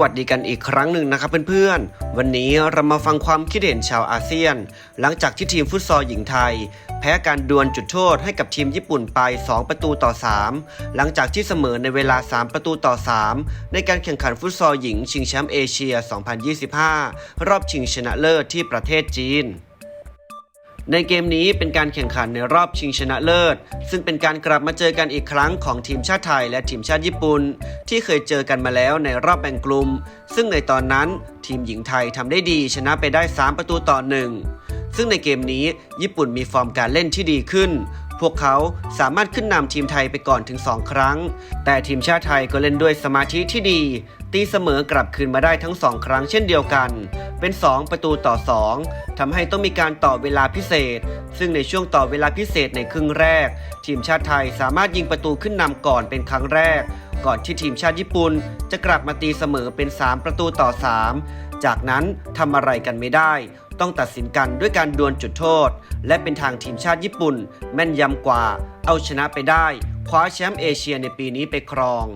วัสดีกันอีกครั้งหนึ่งนะครับเพื่อนๆ วันนี้เรามาฟังความคิดเห็นชาวอาเซียน หลังจากที่ทีมฟุตซอลหญิงไทย แพ้การดวลจุดโทษให้กับทีมญี่ปุ่นไป 2 ประตูต่อ 3 หลังจากที่เสมอในเวลา 3 ประตูต่อ 3 ในการแข่งขันฟุตซอลหญิงชิงแชมป์เอเชีย 2025 รอบชิงชนะเลิศที่ประเทศจีน ในเกมนี้เป็นการแข่งขันในรอบชิงชนะเลิศ ซึ่งเป็นการกลับมาเจอกันอีกครั้งของทีมชาติไทยและทีมชาติญี่ปุ่น ที่เคยเจอกันมาแล้วในรอบแบ่งกลุ่ม ซึ่งในตอนนั้นทีมหญิงไทยทำได้ดีชนะไปได้ 3 ประตูต่อหนึ่งซึ่งในเกมนี้ญี่ปุ่นมีฟอร์มการเล่นที่ดีขึ้น พวกเขาสามารถขึ้นนำทีมไทยไปก่อนถึง 2 ครั้ง แต่ทีมชาติไทยก็เล่นด้วยสมาธิที่ดี ตีเสมอกลับคืนมาได้ทั้ง 2 ครั้งเช่นเดียวกัน เป็น 2 ประตูต่อ 2ทำให้ต้องมีการต่อเวลาพิเศษ ซึ่งในช่วงต่อเวลาพิเศษในครึ่งแรก ทีมชาติไทยสามารถยิงประตูขึ้นนำก่อนเป็นครั้งแรก ก่อนที่ทีมชาติญี่ปุ่นจะกลับมาตีเสมอเป็น 3 ประตูต่อ 3 จากนั้นทำอะไรกันไม่ได้ต้องตัดสินกันด้วยการดวลจุดโทษ และเป็นทางทีมชาติญี่ปุ่น แม่นยำกว่า เอาชนะไปได้ ว้าแชมป์เอเชียในปีนี้ไปครอง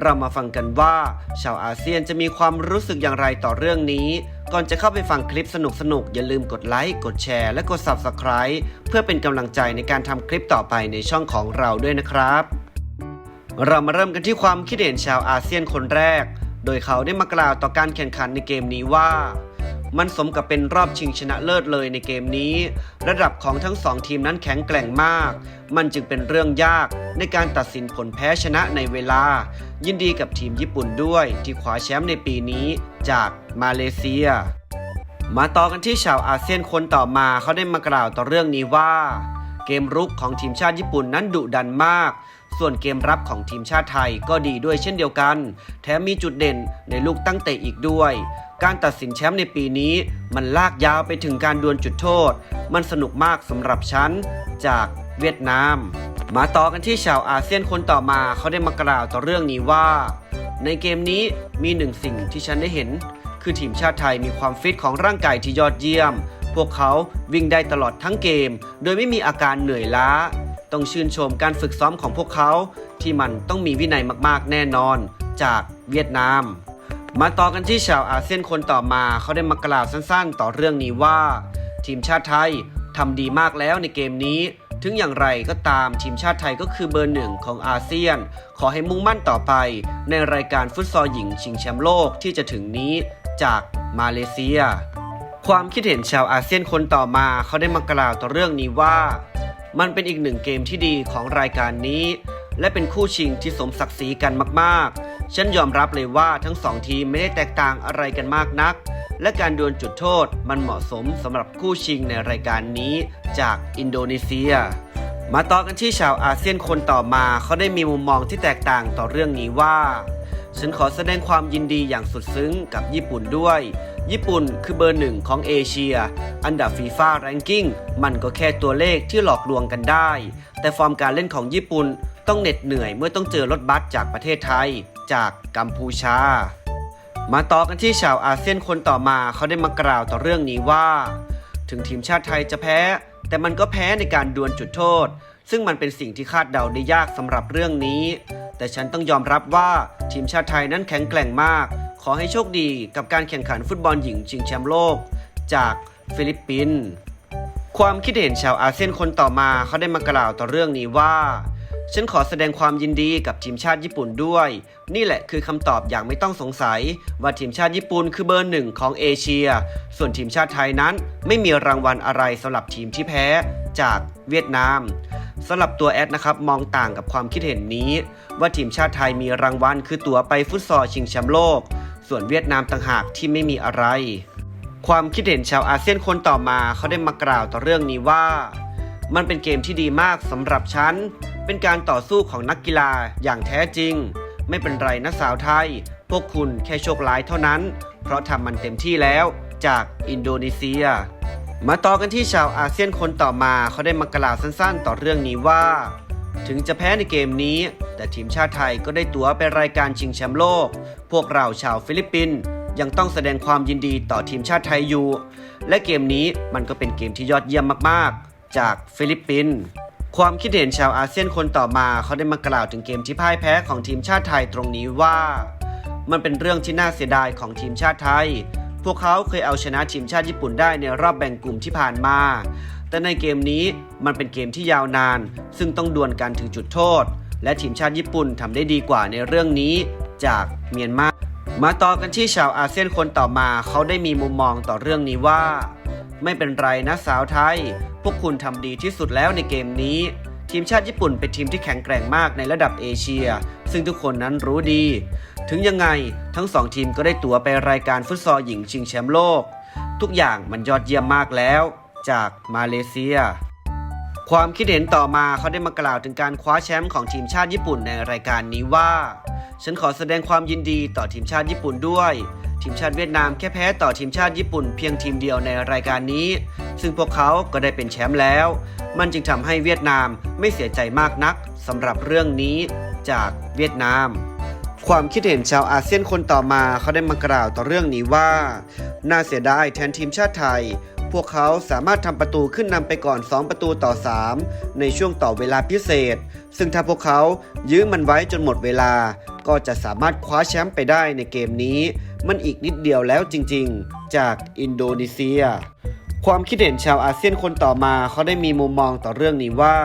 เรามาฟังกันว่า ชาวอาเซียนจะมีความรู้สึกอย่างไรต่อเรื่องนี้ ก่อนจะเข้าไปฟังคลิปสนุกๆ อย่าลืมกดไลค์ กดแชร์ และกด Subscribe เพื่อเป็นกำลังใจในการทำคลิปต่อไปในช่องของเราด้วยนะครับ เรามาเริ่มกันที่ความคิดเห็นชาวอาเซียนคนแรก โดยเขาได้มากล่าวต่อการแข่งขันในเกมนี้ว่า มันสมกับเป็นรอบชิงชนะเลิศเลยในเกมนี้ ระดับของทั้งสองทีมนั้นแข็งแกร่งมาก มันจึงเป็นเรื่องยากในการตัดสินผลแพ้ชนะในเวลา ยินดีกับทีมญี่ปุ่นด้วย ที่คว้าแชมป์ในปีนี้จากมาเลเซีย มาต่อกันที่ชาวอาเซียนคนต่อมาเขาได้มากล่าวต่อเรื่องนี้ว่า เกมรุกของทีมชาติญี่ปุ่นนั้นดุดันมากส่วนเกมรับของทีมชาติไทยก็ดีด้วยเช่นเดียวกัน แถมมีจุดเด่นในลูกตั้งเตะอีกด้วย การตัดสินแชมป์ในปีนี้ มันลากยาวไปถึงการดวลจุดโทษ มันสนุกมากสำหรับฉันจากเวียดนาม มาต่อกันที่ชาวอาเซียนคนต่อมาเขาได้มากล่าวต่อเรื่องนี้ว่า ในเกมนี้มีหนึ่งสิ่งที่ฉันได้เห็น คือทีมชาติไทยมีความฟิตของร่างกายที่ยอดเยี่ยม พวกเขาวิ่งได้ตลอดทั้งเกม โดยไม่มีอาการเหนื่อยล้า ต้องชื่นชมการฝึกซ้อมของพวกเขา ที่มันต้องมีวินัยมากๆแน่นอน จากเวียดนาม มาต่อกันที่ชาวอาเซียนคนต่อมาเขาได้มากล่าวสั้นๆ ต่อเรื่องนี้ว่า ทีมชาติไทยทำดีมากแล้วในเกมนี้ ถึงอย่างไรก็ตามทีมชาติไทยก็คือเบอร์หนึ่งของอาเซียน ขอให้มุ่งมั่นต่อไป ในรายการฟุตซอลหญิงชิงแชมป์โลกที่จะถึงนี้จากมาเลเซีย ความคิดเห็นชาวอาเซียนคนต่อมาเขาได้มากล่าวต่อเรื่องนี้ว่า มันเป็นอีกหนึ่งเกมที่ดีของรายการนี้ และเป็นคู่ชิงที่สมศักดิ์ศรีกันมากๆ ฉันยอมรับเลยว่าทั้งสองทีมไม่ได้แตกต่างอะไรกันมากนัก และการดวลจุดโทษมันเหมาะสมสำหรับคู่ชิงในรายการนี้จากอินโดนีเซีย มาต่อกันที่ชาวอาเซียนคนต่อมาเขาได้มีมุมมองที่แตกต่างต่อเรื่องนี้ว่าฉันขอแสดงความยินดีอย่างสุดซึ้งกับญี่ปุ่นด้วย ญี่ปุ่นคือเบอร์หนึ่งของเอเชีย อันดับฟีฟ่าแรงกิ้งมันก็แค่ตัวเลขที่หลอกลวงกันได้ แต่ฟอร์มการเล่นของญี่ปุ่นต้องเหน็ดเหนื่อยเมื่อต้องเจอรถบัสจากประเทศไทย จากกัมพูชา มาต่อกันที่ชาวอาเซียนคนต่อมาเขาได้มากล่าวต่อเรื่องนี้ว่า ถึงทีมชาติไทยจะแพ้ แต่มันก็แพ้ในการดวลจุดโทษ ซึ่งมันเป็นสิ่งที่คาดเดาได้ยากสำหรับเรื่องนี้ แต่ฉันต้องยอมรับว่าทีมชาติไทยนั้นแข็งแกร่งมาก ขอให้โชคดีกับการแข่งขันฟุตบอลหญิงชิงแชมป์โลก จากฟิลิปปินส์ความคิดเห็นชาวอาเซียนคนต่อมาเขาได้มากล่าวต่อเรื่องนี้ว่า ฉันขอแสดงความยินดีกับทีมชาติญี่ปุ่นด้วย นี่แหละคือคำตอบอย่างไม่ต้องสงสัย ว่าทีมชาติญี่ปุ่นคือเบอร์หนึ่งของเอเชีย ส่วนทีมชาติไทยนั้น ไม่มีรางวัลอะไรสำหรับทีมที่แพ้จากเวียดนามสำหรับตัวแอดนะครับมองต่างกับความคิดเห็นนี้ ว่าทีมชาติไทยมีรางวัลคือตั๋วไปฟุตซอลชิงแชมป์โลก ส่วนเวียดนามต่างหากที่ไม่มีอะไร ความคิดเห็นชาวอาเซียนคนต่อมาเขาได้มากล่าวต่อเรื่องนี้ว่า มันเป็นเกมที่ดีมากสำหรับฉัน เป็นการต่อสู้ของนักกีฬาอย่างแท้จริง ไม่เป็นไรนะสาวไทย พวกคุณแค่โชคร้ายเท่านั้น เพราะทำมันเต็มที่แล้วจากอินโดนีเซีย มาต่อกันที่ชาวอาเซียนคนต่อมาเขาได้มากล่าวสั้นๆ ต่อเรื่องนี้ว่า ถึงจะแพ้ในเกมนี้ แต่ทีมชาติไทยก็ได้ตั๋วไปรายการชิงแชมป์โลก พวกเราชาวฟิลิปปินส์ยังต้องแสดงความยินดีต่อทีมชาติไทยอยู่ และเกมนี้มันก็เป็นเกมที่ยอดเยี่ยมมากๆ จากฟิลิปปินส์ ความคิดเห็นชาวอาเซียนคนต่อมาเขาได้มากล่าวถึงเกมที่พ่ายแพ้ของทีมชาติไทยตรงนี้ว่า มันเป็นเรื่องที่น่าเสียดายของทีมชาติไทย พวกเขาเคยเอาชนะทีมชาติญี่ปุ่นได้ในรอบแบ่งกลุ่มที่ผ่านมา แต่ในเกมนี้มันเป็นเกมที่ยาวนาน ซึ่งต้องดวลกันถึงจุดโทษ และทีมชาติญี่ปุ่นทำได้ดีกว่าในเรื่องนี้ จากเมียนมามาต่อกันที่ชาวอาเซียนคนต่อมาเขาได้มีมุมมองต่อเรื่องนี้ว่า ไม่เป็นไรนะสาวไทย พวกคุณทำดีที่สุดแล้วในเกมนี้ ทีมชาติญี่ปุ่นเป็นทีมที่แข็งแกร่งมากในระดับเอเชีย ซึ่งทุกคนนั้นรู้ดี ถึงยังไงทั้งสองทีมก็ได้ตั๋วไปรายการฟุตซอลหญิงชิงแชมป์โลก ทุกอย่างมันยอดเยี่ยมมากแล้ว จากมาเลเซีย ความคิดเห็นต่อมาเขาได้มากล่าวถึงการคว้าแชมป์ของทีมชาติญี่ปุ่นในรายการนี้ว่า ฉันขอแสดงความยินดีต่อทีมชาติญี่ปุ่นด้วย ทีมชาติเวียดนามแค่แพ้ต่อทีมชาติญี่ปุ่นเพียงทีมเดียวในรายการนี้ ซึ่งพวกเขาก็ได้เป็นแชมป์แล้ว มันจึงทำให้เวียดนามไม่เสียใจมากนักสำหรับเรื่องนี้จากเวียดนาม ความคิดเห็นชาวอาเซียนคนต่อมาเขาได้มากล่าวต่อเรื่องนี้ว่า น่าเสียดายแทนทีมชาติไทย พวกเขาสามารถทำประตูขึ้นนำไปก่อน 2 ประตูต่อ 3 ในช่วงต่อเวลาพิเศษ ซึ่งถ้าพวกเขายื้อมันไว้จนหมดเวลา ก็จะสามารถคว้าแชมป์ไปได้ในเกมนี้ มันอีกนิดเดียวแล้วจริงๆ จากอินโดนีเซีย ความคิดเห็นชาวอาเซียนคนต่อมาเขาได้มีมุมมองต่อเรื่องนี้ว่า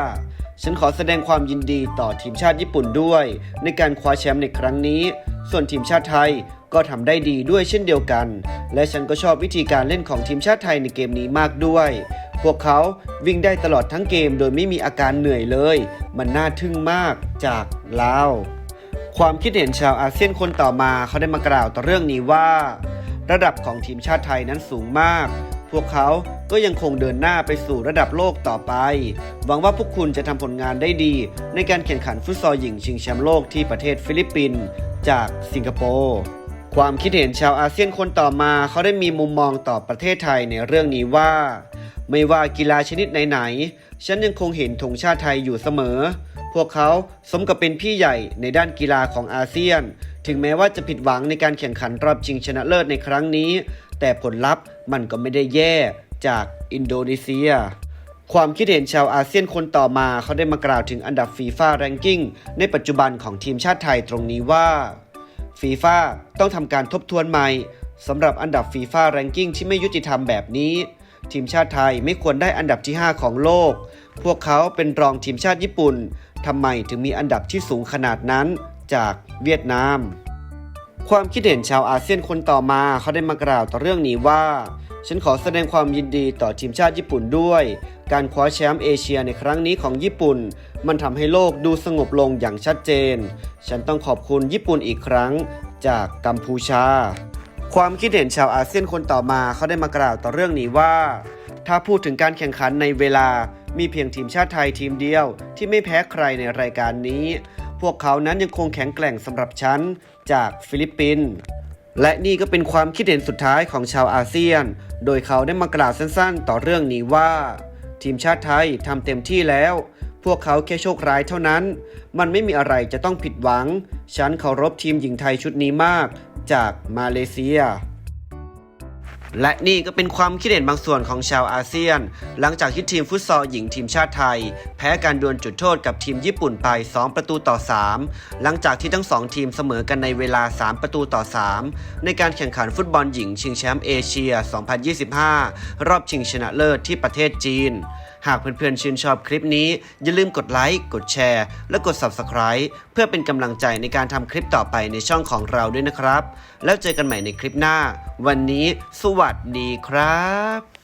ฉันขอแสดงความยินดีต่อทีมชาติญี่ปุ่นด้วย ในการคว้าแชมป์ในครั้งนี้ ส่วนทีมชาติไทยก็ทำได้ดีด้วยเช่นเดียวกัน และฉันก็ชอบวิธีการเล่นของทีมชาติไทยในเกมนี้มากด้วย พวกเขาวิ่งได้ตลอดทั้งเกมโดยไม่มีอาการเหนื่อยเลย มันน่าทึ่งมากจากลาว ความคิดเห็นชาวอาเซียนคนต่อมาเขาได้มากล่าวต่อเรื่องนี้ว่า ระดับของทีมชาติไทยนั้นสูงมาก พวกเขาก็ยังคงเดินหน้าไปสู่ระดับโลกต่อไป หวังว่าพวกคุณจะทำผลงานได้ดี ในการแข่งขันฟุตซอลหญิงชิงแชมป์โลกที่ประเทศฟิลิปปินส์จากสิงคโปร์ความคิดเห็นชาวอาเซียนคนต่อมาเขาได้มีมุมมองต่อประเทศไทยในเรื่องนี้ว่า ไม่ว่ากีฬาชนิดไหนๆฉันยังคงเห็นธงชาติไทยอยู่เสมอ พวกเขาสมกับเป็นพี่ใหญ่ในด้านกีฬาของอาเซียน ถึงแม้ว่าจะผิดหวังในการแข่งขันรอบชิงชนะเลิศในครั้งนี้ แต่ผลลัพธ์มันก็ไม่ได้แย่จากอินโดนีเซีย ความคิดเห็นชาวอาเซียนคนต่อมาเขาได้มากล่าวถึงอันดับฟีฟ่าแรงกิ้งในปัจจุบันของทีมชาติไทยตรงนี้ว่าฟีฟ่าต้องทำการทบทวนใหม่สำหรับอันดับฟีฟ่าแรงกิ้งที่ไม่ยุติธรรมแบบนี้ทีมชาติไทยไม่ควรได้อันดับที่ 5 ของโลก พวกเขาเป็นรองทีมชาติญี่ปุ่น ทำไมถึงมีอันดับที่สูงขนาดนั้นจากเวียดนาม ความคิดเห็นชาวอาเซียนคนต่อมาเขาได้มากล่าวต่อเรื่องนี้ว่า ฉันขอแสดงความยินดีต่อทีมชาติญี่ปุ่นด้วย การคว้าแชมป์เอเชียในครั้งนี้ของญี่ปุ่น มันทำให้โลกดูสงบลงอย่างชัดเจน ฉันต้องขอบคุณญี่ปุ่นอีกครั้งจากกัมพูชา ความคิดเห็นชาวอาเซียนคนต่อมาเขาได้มากล่าวต่อเรื่องนี้ว่า ถ้าพูดถึงการแข่งขันในเวลา มีเพียงทีมชาติไทยทีมเดียวที่ไม่แพ้ใครในรายการนี้ พวกเขานั้นยังคงแข็งแกร่งสำหรับฉันจากฟิลิปปินส์และนี่ก็เป็นความคิดเห็นสุดท้ายของชาวอาเซียน โดยเขาได้มากล่าวสั้นๆ ต่อเรื่องนี้ว่า ทีมชาติไทยทำเต็มที่แล้ว พวกเขาแค่โชคร้ายเท่านั้น มันไม่มีอะไรจะต้องผิดหวัง ฉันเคารพทีมหญิงไทยชุดนี้มาก จากมาเลเซีย และนี่ก็เป็นความคิดเห็นบางส่วนของชาวอาเซียน หลังจากที่ทีมฟุตซอลหญิงทีมชาติไทย แพ้การดวลจุดโทษกับทีมญี่ปุ่นไป 2 ประตูต่อ 3 หลังจากที่ทั้งสองทีมเสมอกันในเวลา 3 ประตูต่อ 3 ในการแข่งขันฟุตบอลหญิงชิงแชมป์เอเชีย 2025 รอบชิงชนะเลิศที่ประเทศจีน หากเพื่อนๆชื่นชอบคลิปนี้ อย่าลืมกดไลค์ กดแชร์ และกด Subscribe เพื่อเป็นกำลังใจในการทำคลิปต่อไปในช่องของเราด้วยนะครับ แล้วเจอกันใหม่ในคลิปหน้า วันนี้ สวัสดีครับ